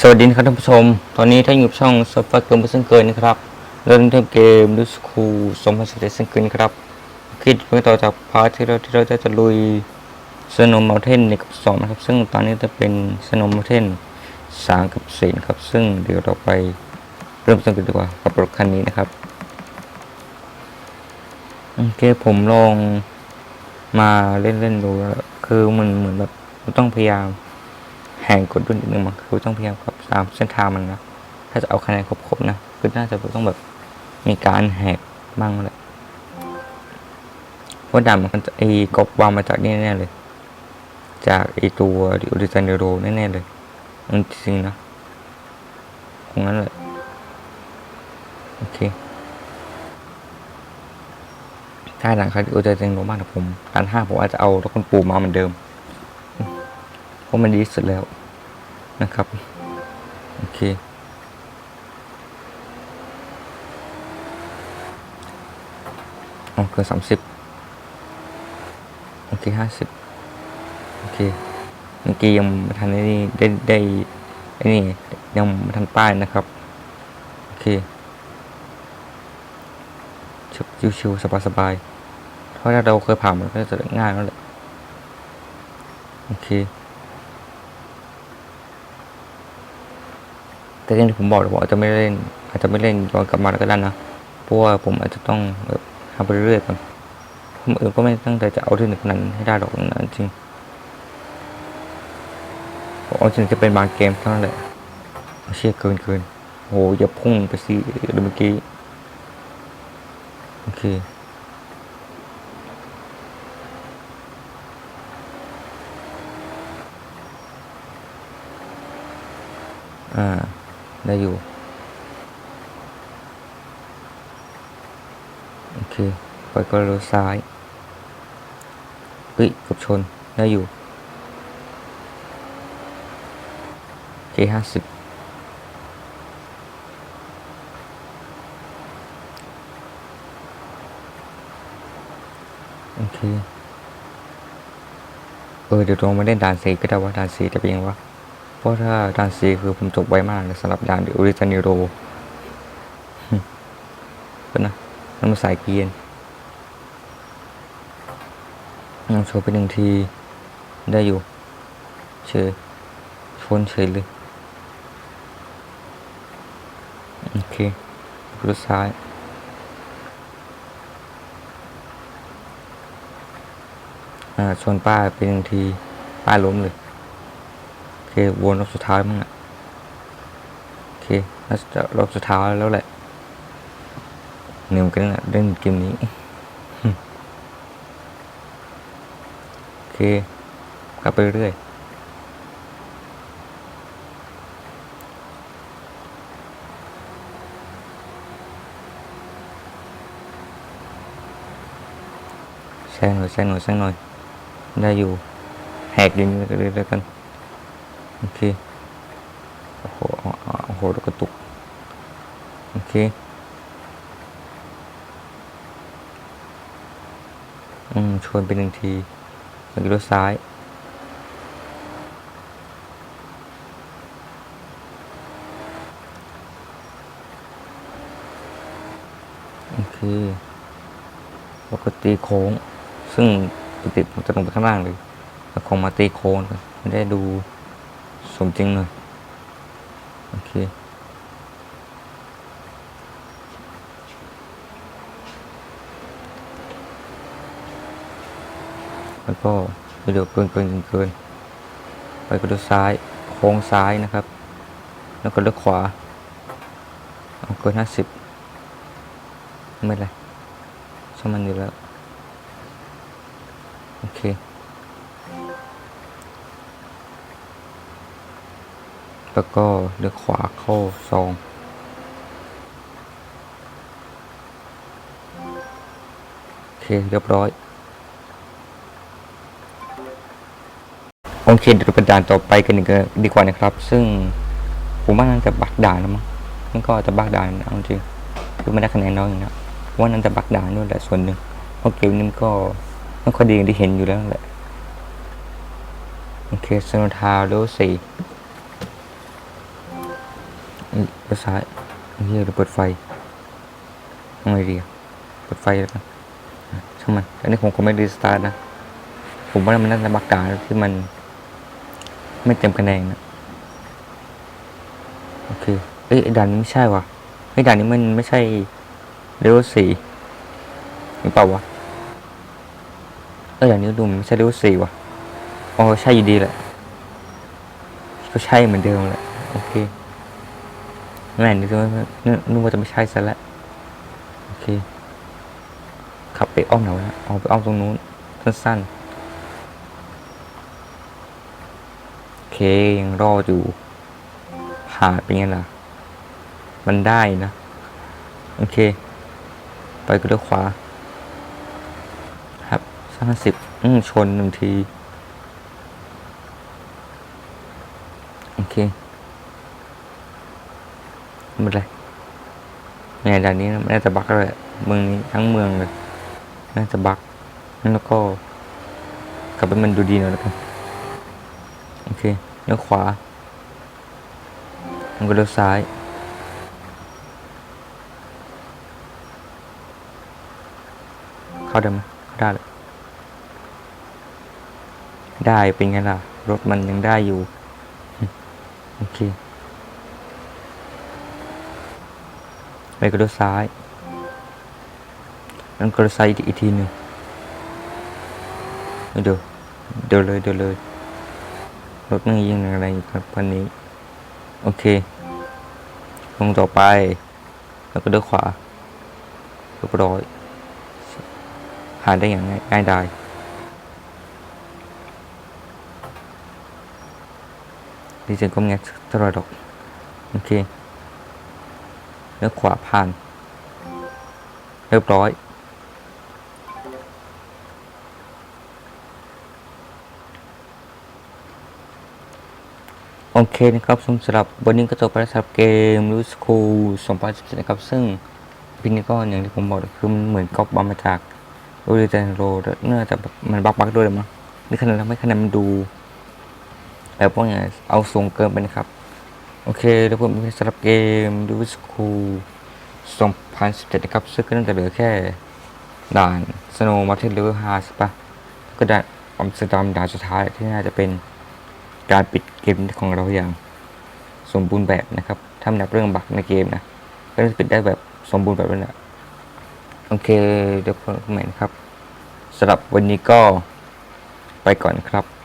สวัสดีครับท่านผู้ชม ตอนนี้ท่านอยู่ช่องซอฟต์แวร์เกินเปอร์เซ็นต์เกินนะครับเริ่มเทิมเกมดูสคูสองพันสิบเอ็ดเซนเกินครับ คิดเพื่อต่อจากพาร์ทที่เราที่เราจะจะลุยสโนว์ม u n เทนในกับสองนะครับ ซึ่งตอนนี้จะเป็นสโนว์ม u n เทนสามกับสี่ครับ ซึ่งเดี๋ยวเราไปเริ่มต้นกันดีกว่ากับรถคันนี้นะครับโอเคผมลองมาเล่นเล่นดูแล้วคือมันเหมือนแบบมันต้องพยายาม แหงกดด้วยนิดนึงมันคือต้องพยายามขับตามเส้นทางมันนะถ้าจะเอาคะแนนครบๆนะคือน่าจะต้องแบบมีการแหกบ้างแหละเพราะด่านมันจะไอ้กบวางมาจากนี่แน่ๆเลย จากไอ้ตัวดิโอริซานโรแน่ๆเลยมันจริงนะคงนั้นแหละโอเคถ้าหลังคาดิโอริซานโรมากนะผมด่านห้าผมอาจจะเอารถคนปูมาเหมือนเดิม เพราะมันดีสุดแล้วนะครับ โอเค อ๋อเกินสามสิบโอเคห้าสิบโอเค เมื่อกี้ยังไม่ทันได้นี่ได้ได้ไอ้นี่ยังไม่ทันป้ายนะครับ โอเคชิวชิวๆสบายๆเพราะถ้าเราเคยผ่านมันก็จะง่ายแล้วแหละ โอเค แต่ที่ผมบอกเลยว่าอาจจะไม่เล่น อาจจะไม่เล่นย้อนกลับมาแล้วก็ได้นะเพราะว่าผมอาจจะต้องทำไปเรื่อยๆก่อนผมเองก็ไม่ตั้งใจจะเอาที่หนึ่งขนาดนั้นให้ได้หรอกนะจริงเอาจริงจะเป็นบางเกมเท่านั้นแหละเชี่ยเกินเกินโหอย่าพุ่งไปสิเดี๋ยวเมื่อกี้โอเคอ่า ได้อยู่ โอเคปล่อยก็เลี้ยวซ้ายเฮ้ยกับชน ได้อยู่เคห้าสิบโอเค เออ เดี๋ยวลองมาเล่นด่านสีก็ได้ว่าด่านสีจะเป็นยังไงวะ ราะถ้าด่านสีคือผมจบไวมากเลยสำหรับด่านดิโอริจานิโรก็นะน้ำมันสายเกียนลองโชว์ไปหนึ่งทีได้อยู่ เฉยชนเฉยเลย โอเครถซ้ายอ่าชนป้าไปหนึ่งที ป้าล้มเลย ควนรอบสุดท้ายมั้งอะโอเคน่าจะรอบสุดท้ายแล้วแหละเหนื่อยมือนกันนะเล่นเกมนี้โอเคกลับไปเรื่อยแซงหน่อยแซงหน่อยแซงหน่อยได้อยู่แหกดินเลยแล้วกัน โอเค โอ้โหโอ้โหกระตุก โอเค อืมชวนไปหนึ่งทีแล้วก็รถซ้าย โอเคแล้วก็ตีโค้ง ซึ่งปกติผมจะลงไปข้างล่างเลยแล้วคงมาตีโค้งกันไม่ได้ดู สมจริงหน่อยโอเคแล้วก็ไปเร็วเกินเกินเกินเกินไปก็เลี้ยวซ้ายโค้งซ้ายนะครับ แล้วก็เลี้ยวขวาเอาเกินห้าสิบไม่เป็นไรช่างมันอยู่แล้ว โอเค แล้วก็เลี้ยวขวาเข้าซอง โอเคเรียบร้อย โอเคเดี๋ยวเราไปด่านต่อไปกันอีกดีกว่านะครับ ซึ่งผมว่าน่าจะบักด่านแล้วมั้งมันก็จะบักด่านเอาจริงคือไม่ได้คะแนนน้อยอย่างนี้นะว่าน่าจะบักด่านด้วยแหละส่วนหนึ่งเพราะเกมนี้มันก็ไม่ค่อยดีอย่างที่เห็นอยู่แล้วแหละ โอเคสโนทาวเลเวลสี่ นี่เลี้ยวซ้ายเฮียเราเปิดไฟทำไงดีเปิดไฟแล้วกันอะช่างมันอันนี้ผมก็ไม่รีสตาร์ทนะ ผมว่ามันน่าจะบักกาที่มัน ไม่เต็มคะแนนนะโอเคเอ้ยด่านนี้ไม่ใช่ว่ะไอ้ด่านนี้มันไม่ใช่เลเวลสี่หรือเปล่าวะเออด่านนี้ดูมันไม่ใช่เลเวลสี่ว่ะอ๋อใช่อยู่ดีแหละก็ใช่เหมือนเดิมแหละโอเค แม่นึกว่านึกนึกว่าจะไม่ใช่ซะแล้วโอเค ขับไปอ้อมไหนวะเนี่ยอ๋อไปอ้อมตรงนู้น สั้นๆ โอเค ยังรอดอยู่ ผ่านเป็นไงล่ะ มันได้นะ โอเค ไปก็เลี้ยวขวา ครับสามสิบอืมชนหนึ่งที โอเค ไม่เป็นไรเนี่ยด่านนี้น่าจะบักเลยเมืองนี้ทั้งเมืองเลยน่าจะบักแล้วก็กลับไปมันดูดีหน่อยแล้วกันโอเคเลี้ยวขวาแล้วก็เลี้ยวซ้ายเข้าได้ไหมเข้าได้เลยได้เป็นไงล่ะ รถมันยังได้อยู่ โอเค ไปก็เลี้ยวซ้ายแล้วก็เลี้ยวซ้ายอีกทีหนึ่งเดี๋ยวเดี๋ยวเลยเดี๋ยวเลยรถไม่ยิงอะไรครับวันนี้ โอเค ลงต่อไป แล้วก็เลี้ยวขวาเรียบร้อย หาได้อย่างง่ายง่ายดายดีเจก็ง่ายเท่าไหรดอก โอเค เลี้ยวขวาผ่าน เรียบร้อย โอเคนะครับสำหรับวันนี้ก็จบไปแล้วสำหรับเกมรูสคู2017นะครับ ซึ่งปีนี้ก็อย่างที่ผมบอกคือมันเหมือนก๊อปบอมมาจากโรดิเจนโรเนื่องจากมันบักบักด้วยเลยมั้งนี่คะแนนทำให้คะแนนมันดูแบบว่าไงเอาสูงเกินไปนะครับ โอเคแล้วผมสำหรับเกมรูสคู2017นะครับ ซึ่งก็น่าจะเหลือแค่ ด่านสโนว์มาเทนเลเวล5ใช่ปะก็ด่านอัมสเตอร์ดัมด่านสุดท้ายที่น่าจะเป็นการปิดเกมของเราอย่าง สมบูรณ์แบบนะครับถ้านับเรื่องบั๊กในเกมนะ ก็จะปิดได้แบบสมบูรณ์แบบนั้นแหละโอเคเดี๋ยวพบกันใหม่นครับสำหรับวันนี้ก็ไปก่อนครับ